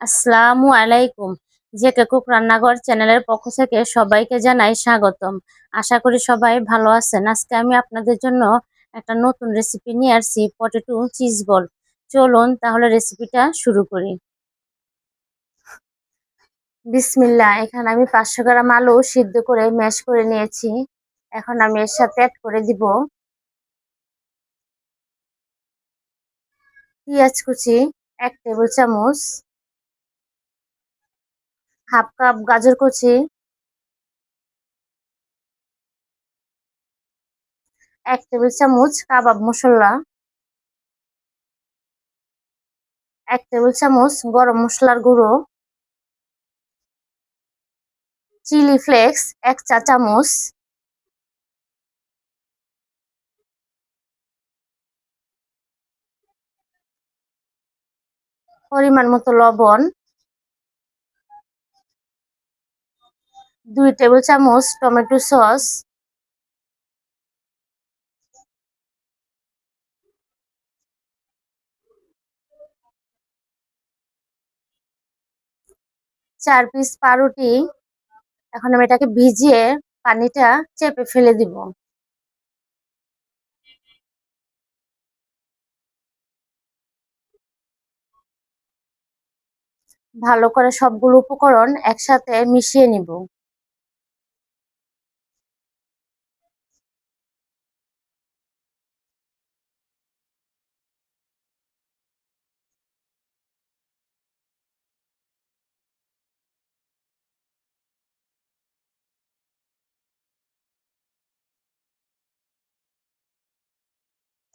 আসসালামু আলাইকুম। JK cook রান্নাঘর চ্যানেলের পক্ষ থেকে সবাইকে জানাই স্বাগতম। আশা করি সবাই ভালো আছেন। আজকে আমি আপনাদের জন্য একটা নতুন রেসিপি নিয়ে আসছি পটেটো চিজ বল চলুন তাহলে রেসিপিটা শুরু করি। বিসমিল্লা এখানে আমি পাঁচশো গ্রাম আলু সিদ্ধ করে ম্যাশ করে নিয়েছি। এখন আমি এর সাথে অ্যাড করে দিব পেঁয়াজ কুচি, এক টেবিল চামচ। হাফ কাপ গাজর কুচি, এক টেবিল চামচ কাবাব মশলা, এক টেবিল চামচ গরম মশলার গুঁড়ো, চিলি ফ্লেক্স এক চা চামচ, পরিমাণ মতো লবণ দুই টেবিল চামচ টমেটো সস। চার পিস পাউরুটি। এখন আমি এটাকে ভিজিয়ে পানিটা চেপে ফেলে দিব। ভালো করে সবগুলো উপকরণ একসাথে মিশিয়ে নিব।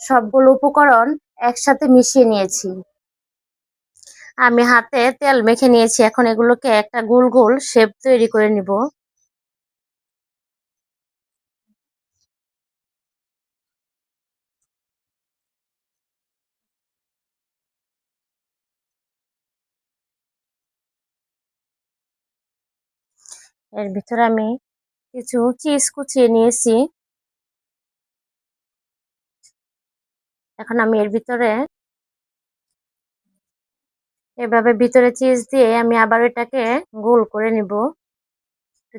সবগুলো উপকরণ একসাথে মিশিয়ে নিয়েছি। আমি হাতে তেল মেখে নিয়েছি, এখন এগুলোকে একটা গোল গোল শেপ তৈরি করে নিব। এর ভিতরে আমি কিছু চিজ কুচিয়ে নিয়েছি। এখন আমি এর ভিতরে এভাবে ভিতরে চিজ দিয়ে আমি আবার এটাকে গোল করে নিব।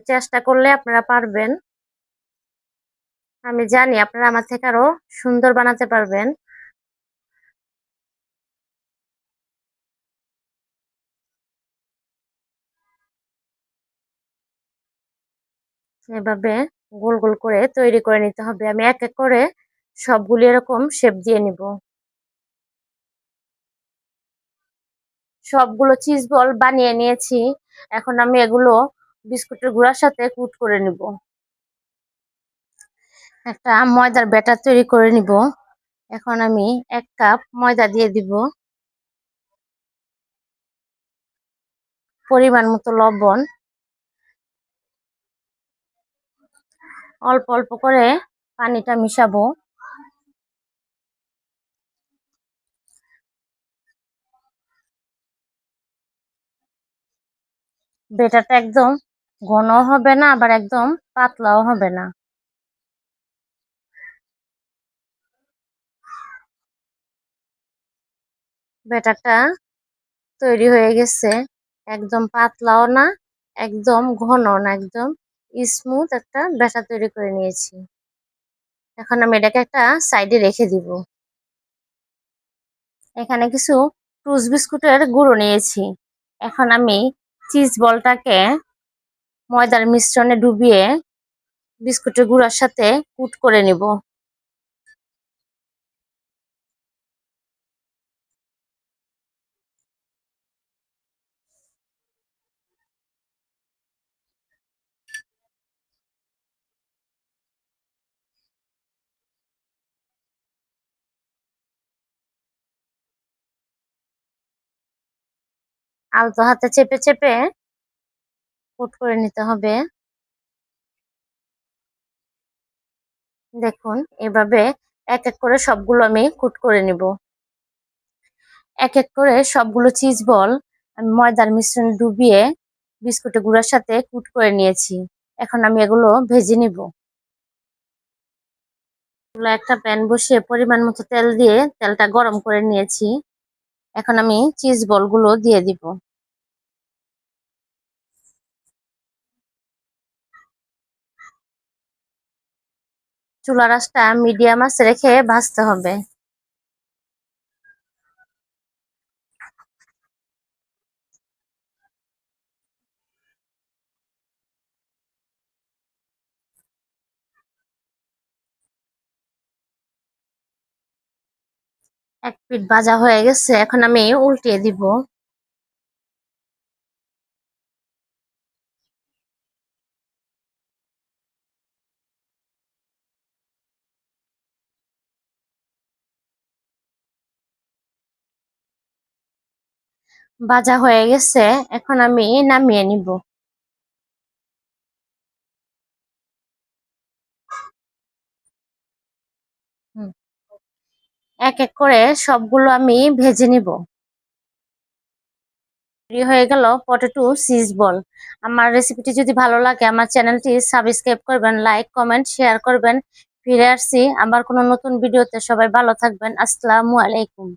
চেষ্টা করলে আপনারা পারবেন। আমি জানি আপনারা আমার থেকে আরও সুন্দর বানাতে পারবেন। এভাবে গোল গোল করে তৈরি করে নিতে হবে। আমি এক এক করে সবগুলি এরকম শেপ দিয়ে নিব। সবগুলো চিজ বল বানিয়ে নিয়েছি। এখন আমি এগুলো বিস্কুটের গুঁড়ার সাথে কুট করে নিব। একটা ময়দার ব্যাটার তৈরি করে নিব। এখন আমি এক কাপ ময়দা দিয়ে দিব। পরিমাণ মতো লবণ। অল্প অল্প করে পানিটা মিশাবো। বেটাটা একদম ঘন হবে না, আবার একদম পাতলাও হবে না। বেটারটা তৈরি হয়ে গেছে। একদম পাতলাও না, একদম ঘন না, একদম স্মুথ একটা ব্যাটার তৈরি করে নিয়েছি। এখন আমি এটাকে একটা সাইডে রেখে দিব। এখানে কিছু টুস বিস্কুটের গুঁড়ো নিয়েছি। এখন আমি চিজ বলটাকে ময়দার মিশ্রণে ডুবিয়ে বিস্কুটের গুঁড়ার সাথে কুট করে নিব। আলতো হাতে চেপে চেপে কুট করে নিতে হবে। দেখুন, এভাবে এক এক করে সবগুলো আমি কুট করে নিব। এক এক করে সবগুলো চিজ বল আমি ময়দার মিশ্রণ ডুবিয়ে বিস্কুটের গুঁড়ার সাথে কুট করে নিয়েছি। এখন আমি এগুলো ভেজে নিব। একটা প্যান বসিয়ে পরিমাণ মতো তেল দিয়ে তেলটা গরম করে নিয়েছি। এখন আমি চিজ বলগুলো দিয়ে দিব। চুলা রাসটা মিডিয়াম আঁচ রেখে ভাজতে হবে। এক পিঠ ভাজা হয়ে গেছে, এখন আমি উল্টিয়ে দিব। ভাজা হয়ে গেছে, এখন আমি নামিয়ে নিব। এক এক করে সবগুলো আমি ভেজে নিব। হয়ে গেল পটেটো সিজ বল। আমার রেসিপিটি যদি ভালো লাগে, আমার চ্যানেলটি সাবস্ক্রাইব করবেন লাইক কমেন্ট শেয়ার করবেন। ফিরে আসছি আমার কোনো নতুন ভিডিওতে সবাই ভালো থাকবেন। আসসালামু আলাইকুম।